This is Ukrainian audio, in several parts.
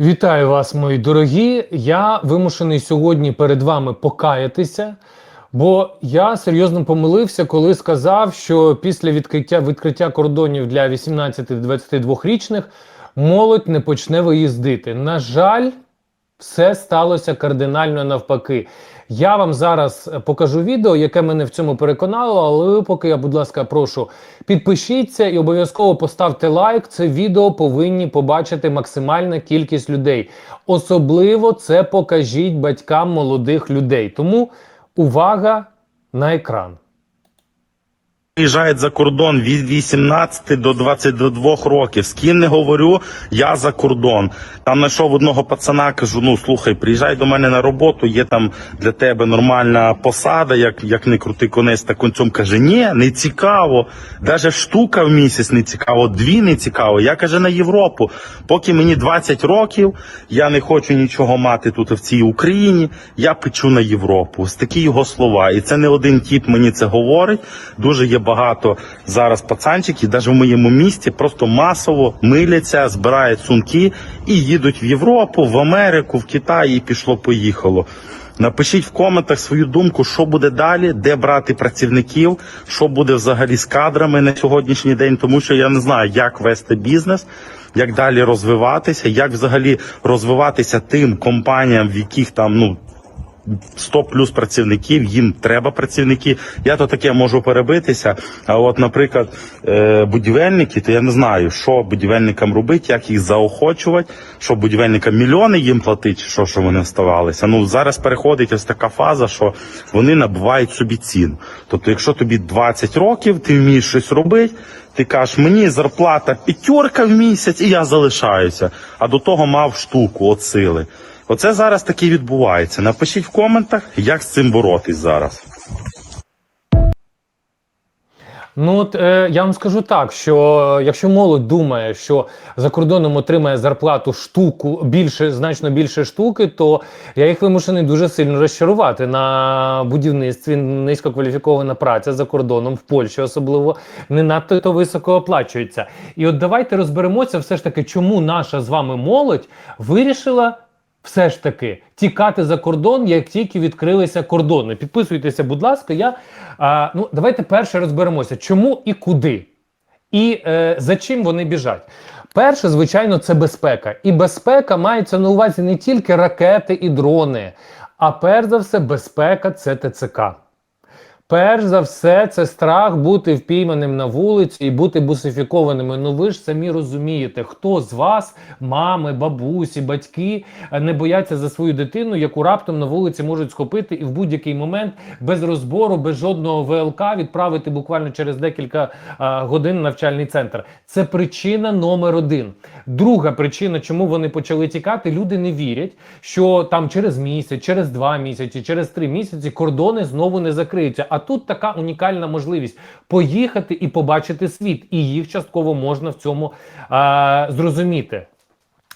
Вітаю вас, мої дорогі. Я вимушений сьогодні перед вами покаятися, бо я серйозно помилився, коли сказав, що після відкриття відкриття кордонів для 18-22-річних молодь не почне виїздити. На жаль, все сталося кардинально навпаки. Я вам зараз покажу відео, яке мене в цьому переконало. Але ви поки я, будь ласка, прошу підпишіться і обов'язково поставте лайк. Це відео повинні побачити максимальна кількість людей. Особливо це покажіть батькам молодих людей. Тому увага на екран. Приїжджають за кордон від 18 до 22 років. З ким не говорю, я за кордон. Там знайшов одного пацана, кажу: ну слухай, приїжджай до мене на роботу, є там для тебе нормальна посада, як, як не крути конець та концом. Каже, ні, не цікаво. Даже штука в місяць не цікаво, дві не цікаво. Я каже на Європу. Поки мені 20 років, я не хочу нічого мати тут в цій Україні. Я печу на Європу. Ось такі його слова. І це не один тіп мені це говорить. Дуже є багато зараз пацанчиків, навіть в моєму місті, просто масово миляться, збирають сумки і їдуть в Європу, в Америку, в Китай і пішло-поїхало. Напишіть в коментах свою думку, що буде далі, де брати працівників, що буде взагалі з кадрами на сьогоднішній день, тому що я не знаю, як вести бізнес, як далі розвиватися, як взагалі розвиватися тим компаніям, в яких там ну 100 плюс працівників, їм треба працівники. Я то таке можу перебитися. А от, наприклад, е, будівельники, то я не знаю, що будівельникам робити, як їх заохочувати, що будівельникам мільйони їм платити, що, що вони вставалися. Ну зараз переходить ось така фаза, що вони набивають собі ціну. Тобто, якщо тобі 20 років, ти вмієш щось робити. Ти кажеш, мені зарплата п'ятерка в місяць, і я залишаюся. А до того мав штуку от сили. Оце зараз таке відбувається. Напишіть в коментах, як з цим боротись зараз. Ну от е, я вам скажу так, що якщо молодь думає, що за кордоном отримає зарплату штуку більше, значно більше штуки, то я їх вимушений дуже сильно розчарувати на будівництві. Низькокваліфікована праця за кордоном в Польщі, особливо не надто то високо оплачується. І от давайте розберемося, все ж таки, чому наша з вами молодь вирішила. Все ж таки тікати за кордон, як тільки відкрилися кордони. Підписуйтеся, будь ласка. Я а, ну давайте перше розберемося, чому і куди, і е, за чим вони біжать. Перше, звичайно, це безпека. І безпека мається на увазі не тільки ракети і дрони, а перш за все, безпека це ТЦК. Перш за все, це страх бути впійманим на вулиці і бути бусифікованими. Ну ви ж самі розумієте, хто з вас, мами, бабусі, батьки, не бояться за свою дитину, яку раптом на вулиці можуть схопити і в будь-який момент без розбору, без жодного ВЛК відправити буквально через декілька а, годин навчальний центр. Це причина номер один. Друга причина, чому вони почали тікати, люди не вірять, що там через місяць, через два місяці, через три місяці кордони знову не закриються. А тут така унікальна можливість поїхати і побачити світ, і їх частково можна в цьому е, зрозуміти.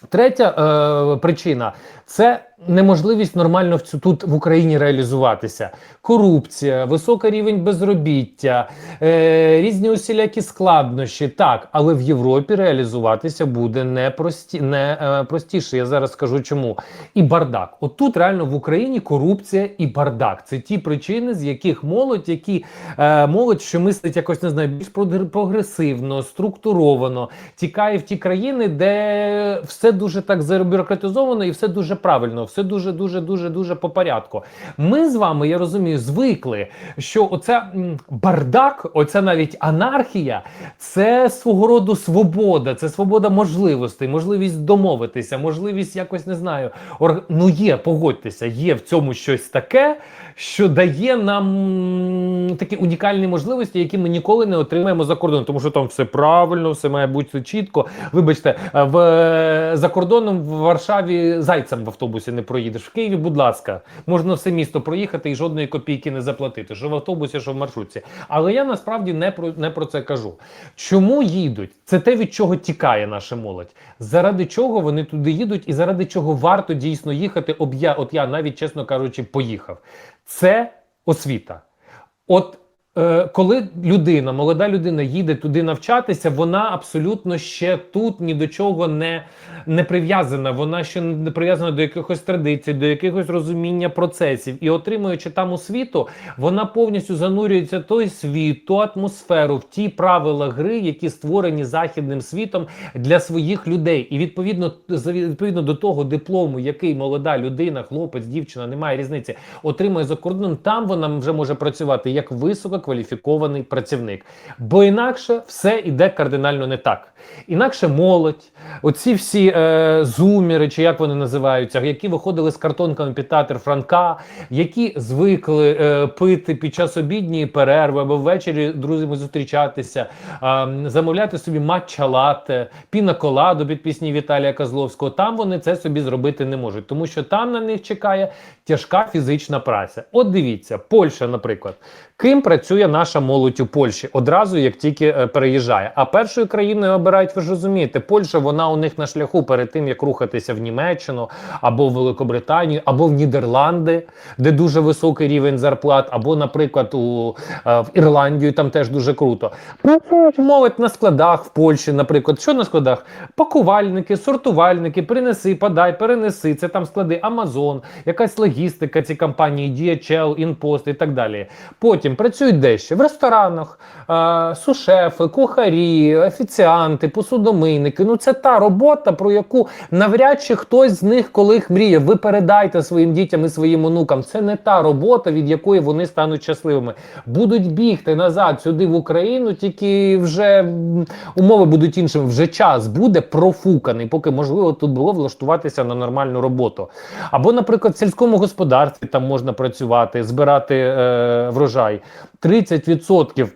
Третя е, причина це неможливість нормально в цю тут в Україні реалізуватися. Корупція, високий рівень безробіття, е, різні усілякі складнощі. Так, але в Європі реалізуватися буде не, прості, не е, простіше. Я зараз скажу чому. І бардак. От тут реально в Україні корупція і бардак. Це ті причини, з яких молодь, які е, молодь, що мислить якось не знаю, більш прогр- прогресивно, структуровано, тікає в ті країни, де все дуже так забюрократизовано і все дуже правильно, все дуже, дуже, дуже, дуже по порядку. Ми з вами, я розумію, звикли, що оця м, бардак, оця навіть анархія, це свого роду свобода, це свобода можливостей, можливість домовитися, можливість якось не знаю. Орг... Ну є, погодьтеся, є в цьому щось таке, що дає нам такі унікальні можливості, які ми ніколи не отримаємо за кордоном, тому що там все правильно, все має бути чітко. Вибачте, е, в за кордоном в Варшаві зайцем в автобусі не проїдеш. В Києві, будь ласка, можна все місто проїхати і жодної копійки не заплатити. Що в автобусі, що в маршрутці. Але я насправді не про не про це кажу. Чому їдуть? Це те, від чого тікає наша молодь. Заради чого вони туди їдуть, і заради чого варто дійсно їхати. Об я, от я навіть чесно кажучи, поїхав. Це освіта. От коли людина, молода людина їде туди навчатися, вона абсолютно ще тут ні до чого не, не прив'язана. Вона ще не прив'язана до якихось традицій, до якихось розуміння процесів. І отримуючи там освіту, вона повністю занурюється в той світ, ту атмосферу, в ті правила гри, які створені західним світом для своїх людей. І відповідно відповідно до того диплому, який молода людина, хлопець, дівчина, немає різниці, отримує за кордоном, там вона вже може працювати як висококваліфікований працівник. Бо інакше все іде кардинально не так. Інакше молодь, оці всі е, зуміри, чи як вони називаються, які виходили з картонками під театр Франка, які звикли е, пити під час обідньої перерви або ввечері друзями зустрічатися, е, замовляти собі матча лате, пінаколаду під пісні Віталія Козловського. Там вони це собі зробити не можуть, тому що там на них чекає тяжка фізична праця. От дивіться, Польща, наприклад. Ким працює наша молодь у Польщі одразу, як тільки е, переїжджає. А першою країною обирають, ви ж розумієте, Польща вона у них на шляху перед тим, як рухатися в Німеччину або в Великобританію, або в Нідерланди, де дуже високий рівень зарплат, або, наприклад, у е, в Ірландію, там теж дуже круто. Молодь на складах в Польщі, наприклад. Що на складах? Пакувальники, сортувальники, принеси, подай, перенеси. Це там склади Amazon, якась логістика, ці компанії DHL, InPost і так далі. Потім працюють дещо в ресторанах, е, сушефи, кухарі, офіціанти, посудомийники. Ну це та робота, про яку навряд чи хтось з них колись мріє. Ви передайте своїм дітям і своїм онукам. Це не та робота, від якої вони стануть щасливими. Будуть бігти назад сюди в Україну, тільки вже умови будуть іншими. Вже час буде профуканий, поки можливо тут було влаштуватися на нормальну роботу. Або, наприклад, в сільському господарстві там можна працювати, збирати е, врожай. 30%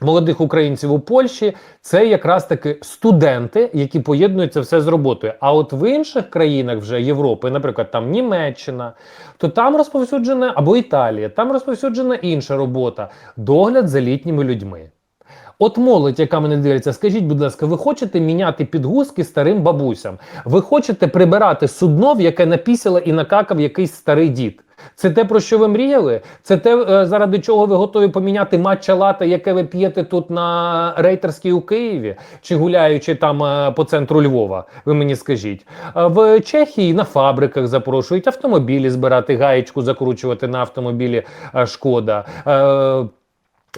молодих українців у Польщі це якраз таки студенти, які поєднуються все з роботою. А от в інших країнах вже Європи, наприклад, там Німеччина, то там розповсюджена або Італія, там розповсюджена інша робота догляд за літніми людьми. От молодь, яка мене дивиться, скажіть, будь ласка, ви хочете міняти підгузки старим бабусям? Ви хочете прибирати судно, в яке напісяла і накакав якийсь старий дід? Це те, про що ви мріяли? Це те, е, заради чого ви готові поміняти матча лата, яке ви п'єте тут на рейтерській у Києві, чи гуляючи там е, по центру Львова? Ви мені скажіть. В Чехії на фабриках запрошують автомобілі збирати, гаєчку закручувати на автомобілі е, шкода.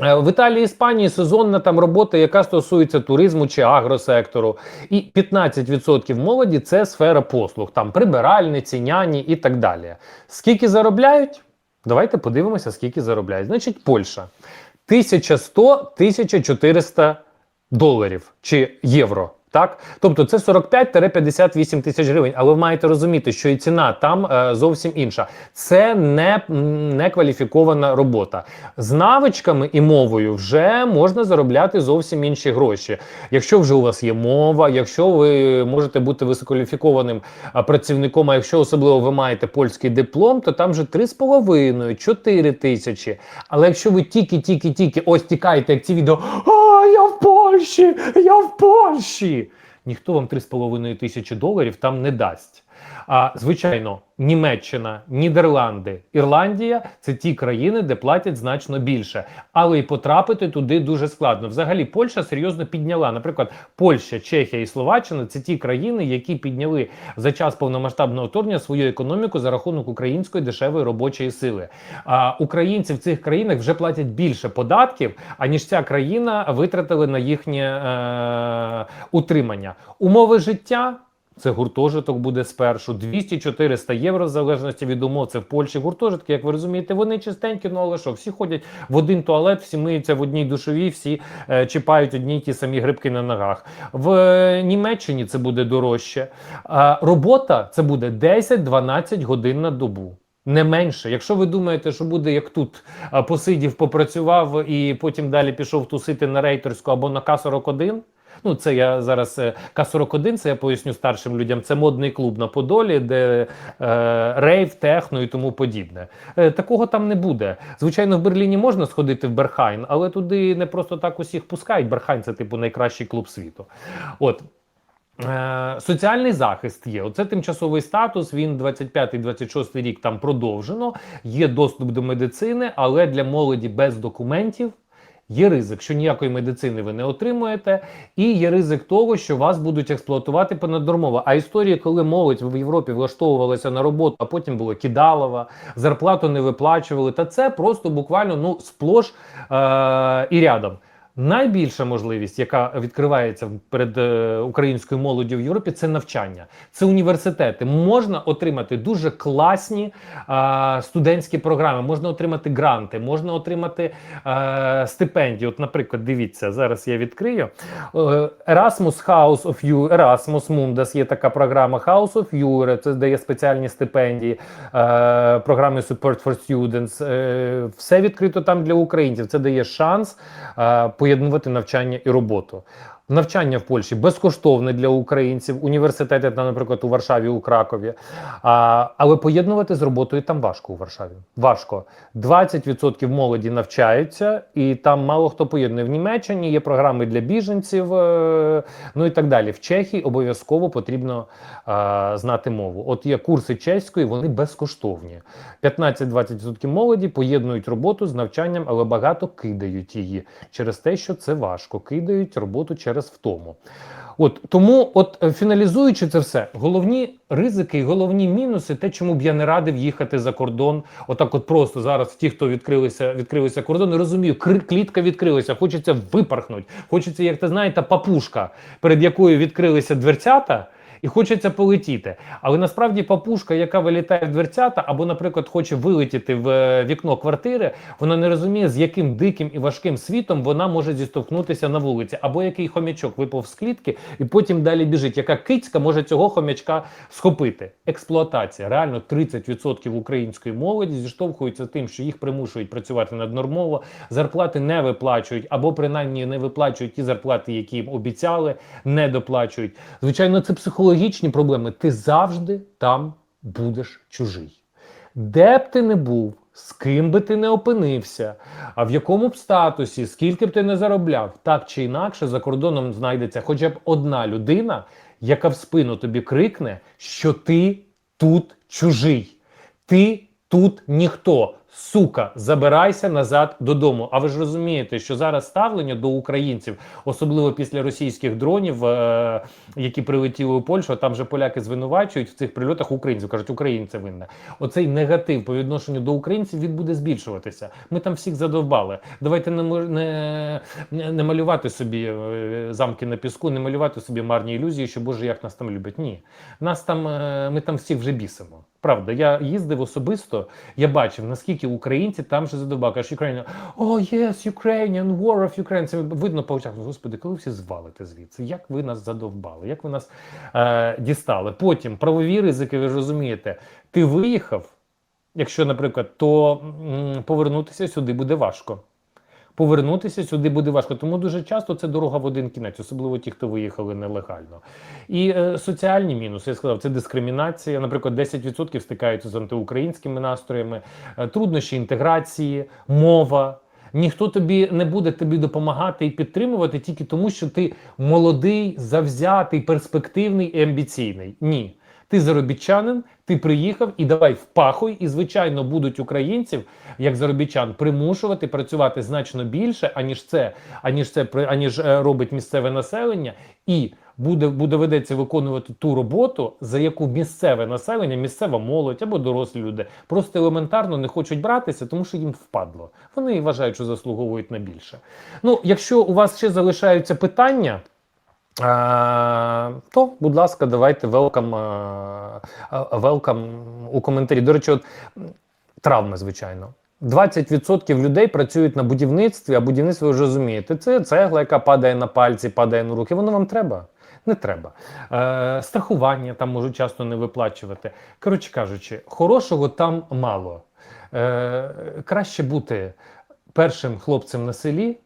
Е, В Італії, Іспанії сезонна там робота, яка стосується туризму чи агросектору. І 15% молоді це сфера послуг, там прибиральниці, няні і так далі. Скільки заробляють? Давайте подивимося, скільки заробляють. Значить, Польща 1100-1400 доларів чи євро. Так, тобто це 45-58 тисяч гривень. Але ви маєте розуміти, що і ціна там е, зовсім інша. Це не, не кваліфікована робота. З навичками і мовою вже можна заробляти зовсім інші гроші. Якщо вже у вас є мова, якщо ви можете бути висококваліфікованим працівником, а якщо особливо ви маєте польський диплом, то там вже 3,5-4 тисячі. Але якщо ви тільки-тільки-тільки ось тікаєте, як ці відео, Польщі, я в Польщі. Ніхто вам 3,5 тисячі доларів там не дасть. А звичайно, Німеччина, Нідерланди, Ірландія це ті країни, де платять значно більше, але й потрапити туди дуже складно. Взагалі, Польща серйозно підняла. Наприклад, Польща, Чехія і Словаччина це ті країни, які підняли за час повномасштабного вторгнення свою економіку за рахунок української дешевої робочої сили. А українці в цих країнах вже платять більше податків, аніж ця країна витратили на їхнє е, утримання. Умови життя. Це гуртожиток буде спершу 200-400 євро в залежності від умов. Це в Польщі гуртожитки, як ви розумієте, вони чистенькі, ну але що, всі ходять в один туалет, всі миються в одній душовій, всі е, чіпають одні й ті самі грибки на ногах. В е, Німеччині це буде дорожче. А робота це буде 10-12 годин на добу. Не менше, якщо ви думаєте, що буде як тут, посидів, попрацював і потім далі пішов тусити на рейтерську або на К-41, Ну, це я зараз е, К-41, це я поясню старшим людям. Це модний клуб на Подолі, де е, рейв, техно і тому подібне. Е, такого там не буде. Звичайно, в Берліні можна сходити в Берхайн, але туди не просто так усіх пускають. Берхайн це типу найкращий клуб світу. От. Е, Соціальний захист є. Оце тимчасовий статус. Він 25-26 рік там продовжено. Є доступ до медицини, але для молоді без документів. Є ризик, що ніякої медицини ви не отримуєте, і є ризик того, що вас будуть експлуатувати понаднормово. А історії, коли молодь в Європі влаштовувалася на роботу, а потім було кидалова, зарплату не виплачували. Та це просто буквально ну сплош е- і рядом. Найбільша можливість, яка відкривається перед е, українською молоддю в Європі, це навчання, це університети. Можна отримати дуже класні е, студентські програми, можна отримати гранти, можна отримати е, стипендії. От, наприклад, дивіться, зараз я відкрию Е, Erasmus House of You, Erasmus Mundus є така програма House of Europe, це дає спеціальні стипендії, е, програми Support for Students. Е, все відкрито там для українців. Це дає шанс е, поєднувати навчання і роботу. Навчання в Польщі безкоштовне для українців, університети, наприклад, у Варшаві, у Кракові. А, але поєднувати з роботою там важко у Варшаві. Важко. 20% молоді навчаються, і там мало хто поєднує. В Німеччині є програми для біженців, е, ну і так далі. В Чехії обов'язково потрібно е, знати мову. От є курси чеської, вони безкоштовні. 15-20% молоді поєднують роботу з навчанням, але багато кидають її через те, що це важко. Кидають роботу через втому. От тому, от е, фіналізуючи це все, головні ризики і головні мінуси, те, чому б я не радив їхати за кордон. Отак, от просто зараз ті, хто відкрилися, відкрилися кордони, розумію, клітка відкрилася, хочеться випархнути. Хочеться, як ти знаєте, папушка, перед якою відкрилися дверцята. І хочеться полетіти. Але насправді папушка, яка вилітає в дверцята, або, наприклад, хоче вилетіти в е, вікно квартири, вона не розуміє, з яким диким і важким світом вона може зіштовхнутися на вулиці, або який хомячок випав з клітки і потім далі біжить. Яка кицька може цього хомячка схопити? Експлуатація. Реально 30% української молоді зіштовхуються тим, що їх примушують працювати наднормово, зарплати не виплачують, або принаймні не виплачують ті зарплати, які їм обіцяли, не доплачують. Звичайно, це психологічні проблеми. Ти завжди там будеш чужий. Де б ти не був, з ким би ти не опинився, а в якому б статусі, скільки б ти не заробляв, так чи інакше за кордоном знайдеться хоча б одна людина, яка в спину тобі крикне, що ти тут чужий, ти тут ніхто. Сука, забирайся назад додому. А ви ж розумієте, що зараз ставлення до українців, особливо після російських дронів, е- які прилетіли у Польщу, а там же поляки звинувачують в цих прильотах українців. кажуть, українці винне. Оцей негатив по відношенню до українців він буде збільшуватися. Ми там всіх задовбали. Давайте не, не, не малювати собі е, замки на піску, не малювати собі марні ілюзії, що Боже, як нас там люблять. Ні, нас там е, ми там всіх вже бісимо. Правда, я їздив особисто, я бачив, наскільки українці там вже задовбали. Кажуть, Україна, о, yes, Ukrainian, war of Ukraine. Це видно по очах. Господи, коли всі звалите звідси? Як ви нас задовбали? Як ви нас е, дістали? Потім правові ризики, ви ж розумієте, ти виїхав, якщо, наприклад, то м, повернутися сюди буде важко. Повернутися сюди буде важко, тому дуже часто це дорога в один кінець, особливо ті, хто виїхали нелегально. І е, соціальні мінуси, я сказав, це дискримінація. Наприклад, 10% стикаються з антиукраїнськими настроями, е, труднощі інтеграції, мова. Ніхто тобі не буде тобі допомагати і підтримувати тільки тому, що ти молодий, завзятий, перспективний і амбіційний. Ні. Ти заробітчанин, ти приїхав і давай впахуй. І звичайно будуть українців, як заробітчан, примушувати працювати значно більше, аніж це, аніж це аніж е, робить місцеве населення, і буде, буде ведеться виконувати ту роботу, за яку місцеве населення, місцева молодь або дорослі люди просто елементарно не хочуть братися, тому що їм впадло. Вони вважають, що заслуговують на більше. Ну, якщо у вас ще залишаються питання. То, будь ласка, давайте велкам, велкам у коментарі. До речі, от травми, звичайно. 20% людей працюють на будівництві, а будівництво ви вже розумієте, це цегла, яка падає на пальці, падає на руки. Воно вам треба? Не треба. Е, страхування там можуть часто не виплачувати. Коротше кажучи, хорошого там мало. Е, краще бути першим хлопцем на селі,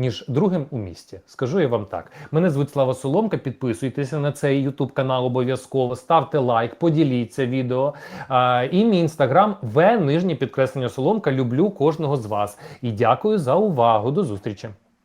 ніж другим у місті. Скажу я вам так. Мене звуть Слава Соломка. Підписуйтеся на цей YouTube канал обов'язково, ставте лайк, поділіться відео. А, і мій інстаграм В нижнє підкреслення Соломка. Люблю кожного з вас. І дякую за увагу. До зустрічі.